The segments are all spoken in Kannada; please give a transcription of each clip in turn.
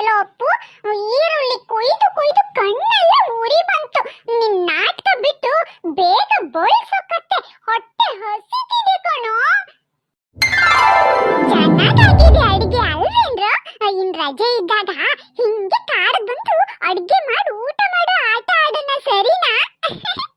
ಕೆಲವೊಪ್ಪು ಈರುಳ್ಳಿ ಕೊಯ್ದು ಕೊಯ್ದು ಕಣ್ಣೆಲ್ಲ ಉರಿ ಬಂತು. ನಿನ್ ನಾಟಕ ಬಿಟ್ಟು ಬೇಗ ಬೋಳ್ಸೋಕತ್ತೆ. ಹೊಟ್ಟೆ ಹಸಿತಿದೆ ಕಣೋ. ಚೆನ್ನಾಗಾಗಿದೆ ಅಡಿಗೆ ಅಲ್ವೇನ್ರ? ಇನ್ ರಜೆ ಇದ್ದಾಗ ಹಿಂಗೆ ಕಾರ್ ಬಂದು ಅಡಿಗೆ ಮಾಡಿ, ಊಟ ಮಾಡೋ, ಆಟ ಆಡೋಣ, ಸರಿನಾ?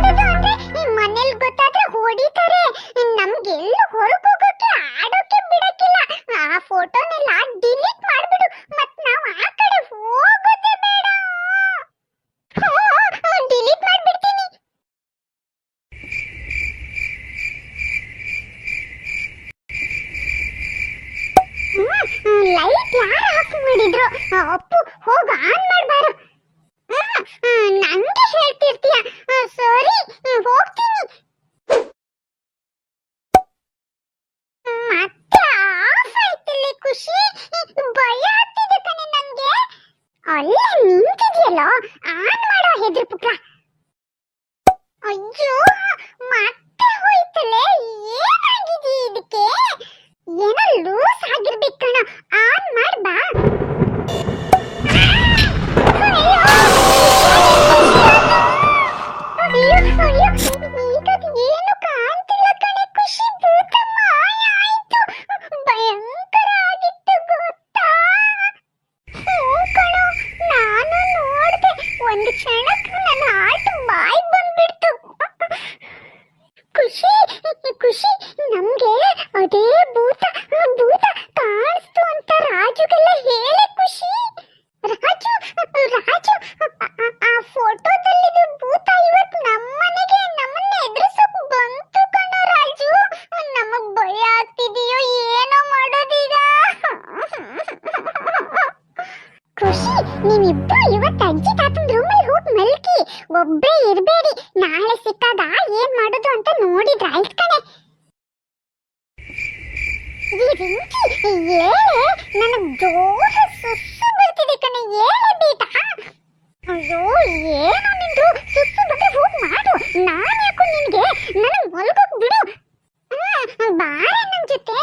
ಆಗೋದು ಅಂದ್ರೆ ನಿಮ್ ಮನೇಲಿ ಗೊತ್ತಾದ್ರೆ ಹೊಡಿತಾರೆ. ನಮ್ಗೆಲ್ಲೂ ಹೊರಗೋಗೋಕೆ ಆಡೋಕೆ ಬಿಡಕ್ಕಿಲ್ಲ. ಆ ಫೋಟೋನೆಲ್ಲ ಡಿಲೀಟ್ ಮಾಡ್ಬಿಡು. ಮತ್ ನಾವು ಆ ಕಡೆ ಹೋಗೋದೇ ಬೇಡ. ಡಿಲೀಟ್ ಮಾಡ್ಬಿಡ್ತೀನಿ. ಲೈಟ್ ಯಾರು ಆಫ್ ಮಾಡಿದ್ರು? ಅಪ್ಪು, ಹೋಗ ಆನ್ ಮಾಡಬಾರು ನಂಗೆ ಹೇಳ್ತಿರ್ತೀಯ. ಸಾರಿ ಹೋಗ್ತೀನಿ. ಮತ್ತೆ ಆಫ್ ಆಯ್ತಲ್ಲಿ ಖುಷಿ. ಭಯ ಆಗ್ತಿದೆ ಕಣೆ ನಂಗೆ. ಅಲ್ಲೇ ನಿಂತಿದೆಯಲ್ಲ? ಆನ್ ಮಾಡೋ ಹೆದ್ರು ಪುಟ್ಟ ಅಯ್ಯೋ, ಮತ್ತೆ ಹೋಯ್ತಲೆ? ಏನಾಗಿದೆ ಇದಕ್ಕೆ? ಏನೋ ಲೂಸ್ ಆಗಿರ್ಬೇಕು ಕಣ. ಆನ್ ಮಾಡ್ಬಾ ಒಬ್ಬೇ ಇರಬೇಡಿ ನಾಳೆ ಸಿಕ್ಕಾಗ ಏನ್ ಮಾಡೋದು ಅಂತ ನೋಡಿದ್ರ ಆಯ್ತು ಕಣೆ ಈ ರಿಂಕಿ ಏಳೆ ನನಗ್ ಏನು ನಿಂದು ಮಾಡು ನಾನ್ ಯಾಕೋ ನಿನ್ಗೆ ನನಗ್ ಮಲ್ಗೋಗ್ ಬಿಡು ಬಾರೆ ನನ್ ಜೊತೆ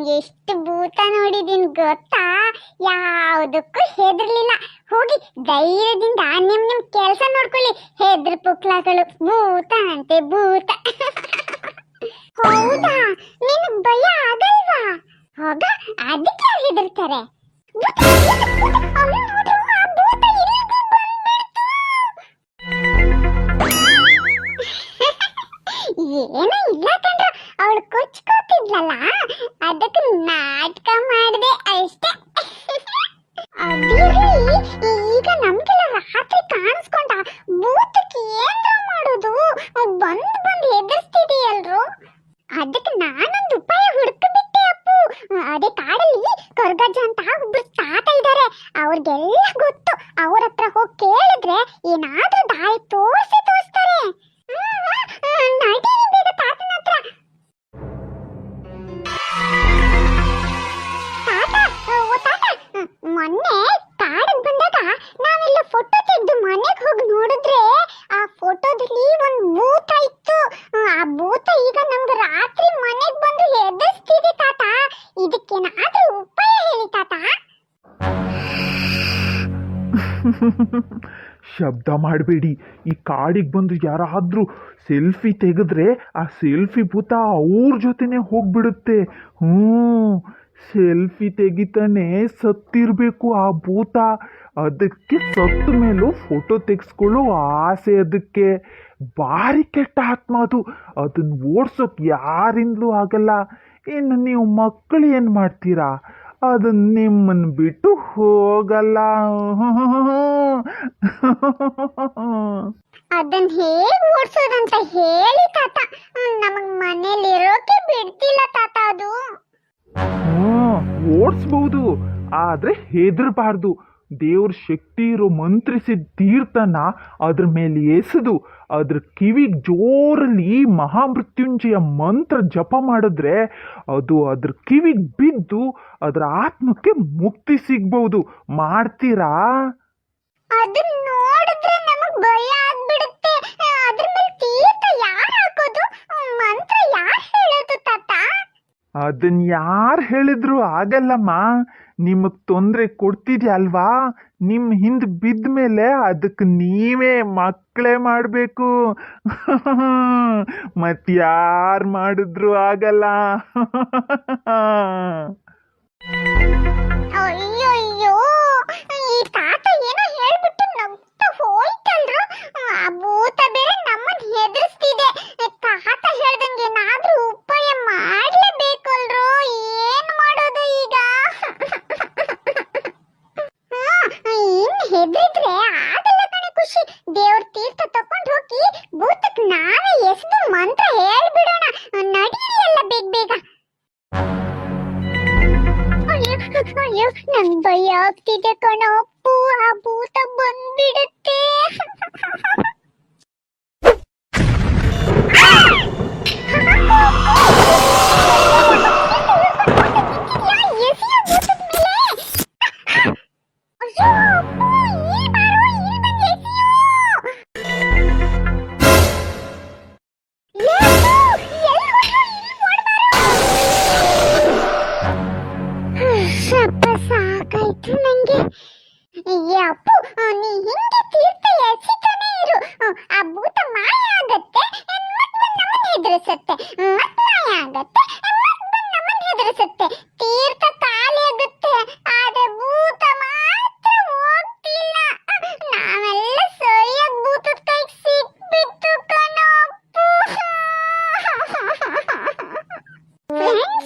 ನಾನು ಎಷ್ಟು ಭೂತ ನೋಡಿದೀನಿ ಗೊತ್ತಾ? ಯಾವುದಕ್ಕೂ ಹೆದರ್ಲಿಲ್ಲ. ಹೋಗಿ ಧೈರ್ಯದಿಂದ ನಿಮ್ ನಿಮ್ ಕೆಲಸ ನೋಡ್ಕೊಳ್ಳಿ. ಹೆದ್ರ ಪುಕ್ಲಗಳು, ಭೂತ ಅಂತೆ ಭೂತ. ಹೌದಾ? ನಿನ್ ಭಯ ಆಗಲ್ವಾ? ಹೋಗ ಅದಕ್ಕೆ ಹೆದರ್ತಾರೆ. அதுக்கு நான் ಶಬ್ದ ಮಾಡಬೇಡಿ. ಈ ಕಾಡಿಗೆ ಬಂದು ಯಾರಾದರೂ ಸೆಲ್ಫಿ ತೆಗೆದ್ರೆ ಆ ಸೆಲ್ಫಿ ಭೂತ ಅವ್ರ ಜೊತೆನೆ ಹೋಗ್ಬಿಡುತ್ತೆ. ಹ್ಞೂ ಸೆಲ್ಫಿ ತೆಗಿತಾನೆ ಸತ್ತಿರಬೇಕು ಆ ಭೂತ. ಅದಕ್ಕೆ ಸತ್ತ ಮೇಲೂ ಫೋಟೋ ತೆಗೆಸ್ಕೊಳ್ಳೋ ಆಸೆ ಅದಕ್ಕೆ. ಭಾರಿ ಕೆಟ್ಟ ಆತ್ಮ ಅದು. ಅದನ್ನು ಓಡ್ಸೋಕೆ ಯಾರಿಂದಲೂ ಆಗಲ್ಲ. ಇನ್ನು ನೀವು ಮಕ್ಕಳು ಏನು ಮಾಡ್ತೀರಾ? ಅದು ನಿಮ್ಮನ್ನು ಬಿಟ್ಟು ಹೋಗಲ್ಲ. ಅದನ್ನ ಹೇಗ್ ಓಡಿಸೋದಂತ ಹೇಳಿ ತಾತ. ನಮಗ್ ಮನೇಲಿ ಇರೋಕೆ ಬಿಡ್ತಿಲ್ಲ ತಾತ ಅದು. ಓಡಿಸ್ಬಹುದು ಆದ್ರೆ ಹೆದರ್ಬಾರ್ದು. ದೇವ್ರ ಶಕ್ತಿ ಇರೋ ಮಂತ್ರಿಸಿದ ತೀರ್ಥನ ಅದ್ರ ಮೇಲೆ ಎಸೆದು, ಅದ್ರ ಕಿವಿಗೆ ಜೋರಲ್ಲಿ ಮಹಾಮೃತ್ಯುಂಜಯ ಮಂತ್ರ ಜಪ ಮಾಡಿದ್ರೆ ಅದು ಅದ್ರ ಕಿವಿಗೆ ಬಿದ್ದು ಅದರ ಆತ್ಮಕ್ಕೆ ಮುಕ್ತಿ ಸಿಗ್ಬಹುದು ಮಾಡ್ತೀರಾ? ಅದನ್ನ ನೋಡಿದ್ರೆ ನಮಗೆ ಭಯ ಆಗ್ಬಿಡುತ್ತೆ. ಅದನ್ನ ಯಾರು ಹೇಳಿದ್ರು ಆಗಲ್ಲಮ್ಮ. ನಿಮಗ್ ತೊಂದರೆ ಕೊಡ್ತಿದ್ಯಲ್ವಾ? ನಿಮ್ ಹಿಂದ್ ಬಿದ್ದ ಮೇಲೆ ಅದಕ್ಕೆ ನೀವೇ ಮಕ್ಕಳೇ ಮಾಡಬೇಕು. ಮತ್ಯಾರು ಮಾಡಿದ್ರು ಆಗಲ್ಲ. ನಂಗ್ ಭಯ ಆಗ್ತಿದೆ ಕಣ ಅಪ್ಪು ಆ ಭೂತ ಬಂದ್ಬಿಡುತ್ತೆ ಸ್ವಲ್ಪ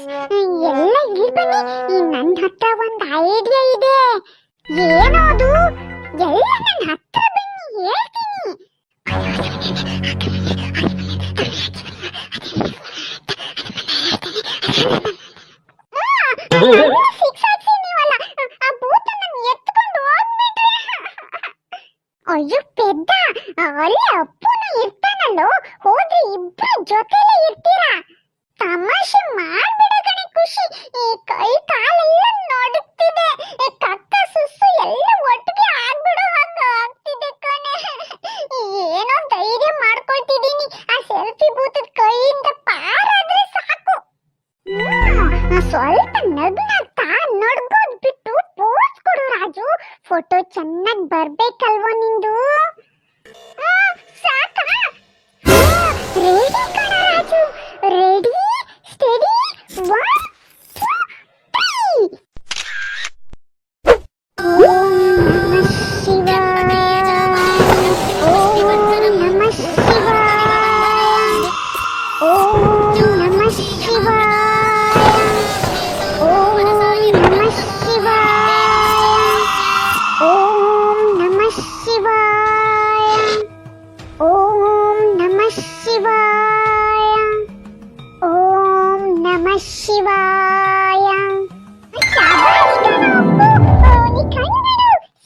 ಎಲ್ಲ ಇಲ್ಲಿ ಬನ್ನಿ ಈ ಹತ್ರ ಒಂದು ಐಡಿಯಾ ಇದೆ. ಏನೋ ಅದು ಎಲ್ಲ ನನ್ನ ಹತ್ರ ಬನ್ನಿ, ಹೇಳ್ತೀನಿ. ಅಯ್ಯೋ, ಪೆದ್ದ. ಅಲ್ಲೇ ಅಪ್ಪನ ಇರ್ತಾನಲ್ಲೋ. ಹೋದ್ರೆ ಇಬ್ರು ಜೊತೆಲೇ ಇರ್ತೀರಾ? ತಮಾಷೆ ಮಾಡ್ಬಿಡ. ಖುಷಿ. ಕೈ ಕಾಲೆಲ್ಲ ನಡುಗ್ತಿದೆ. ಈ ಕಕ್ಕ ಸುಸ್ಸು ಎಲ್ಲ ಒಟ್ಟಿಗೆ ಆಗ್ಬಿಡೋ ಹಾಗ ಆಗ್ತಿದೆ ಕಣೆ. ಏನೋ ಧೈರ್ಯ ಮಾಡ್ಕೊಳ್ತಿದ್ದೀನಿ. ಆ ಸೆಲ್ಫಿ ಭೂತದ ಕೈಯಿಂದ ಪಾರಾದ್ರೆ ಸಾಕು. ಸ್ವಲ್ಪ ನಗ್ನಗ್ತಾ ಓಂ ನಮಃ ಶಿವಾಯ ಓಂ ನಮಃ ಶಿವಾಯ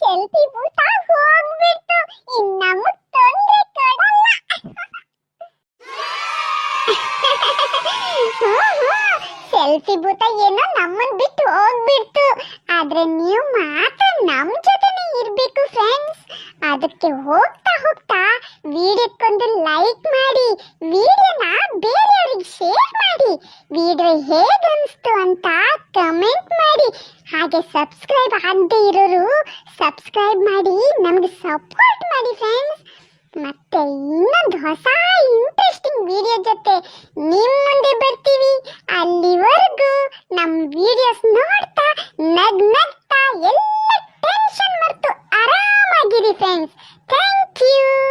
ಸೆಲ್ಫಿ ಭೂತ ಹೋಗ್ಬಿಟ್ಟು ಇನ್ನ ತೊಂದ್ರೆ ಕೊಡಲ್ಲ ಸೆಲ್ಫಿ ಭೂತ ಏನೋ ನಮ್ಮನ್ ಬಿಟ್ಟು ಹೋಗ್ಬಿಡ್ತು ಆದ್ರೆ ನೀವು ಮಾತ್ರ ನಮ್ ಜೊತೆನೆ ಇರಬೇಕು ಫ್ರೆಂಡ್ಸ್ ಅದಕ್ಕೆ ಹೋಗ್ತಾ ಹೋಗ್ತಾ ವಿಡಿಯೋಕ್ಕೊಂದು ಲೈಕ್ ಮಾಡಿ, ವಿಡಿಯೋನ ಬೇರೆಯವರಿಗೆ ಶೇರ್ ಮಾಡಿ, ವಿಡಿಯೋ ಹೇಗೆ ಅನಿಸ್ತು ಅಂತ ಕಾಮೆಂಟ್ ಮಾಡಿ. ಹಾಗೆ ಸಬ್ಸ್ಕ್ರೈಬ್ ಆಗದೇ ಇರೋರು ಸಬ್ಸ್ಕ್ರೈಬ್ ಮಾಡಿ, ನಮಗೆ ಸಪೋರ್ಟ್ ಮಾಡಿ ಫ್ರೆಂಡ್ಸ್ ಮತ್ತೆ ಇನ್ನೊಂದು ಹೊಸ ಇಂಟ್ರೆಸ್ಟಿಂಗ್ ವಿಡಿಯೋ ಜೊತೆ ನಿಮ್ಮ ಮುಂದೆ ಬರ್ತೀವಿ. ಅಲ್ಲಿವರೆಗೂ ನಮ್ಮ ವಿಡಿಯೋಸ್ ನೋಡ್ತಾ ನಗ್ನಗ್ತಾ ಎಲ್ಲ attention mertu aram lagi fans. Thank you.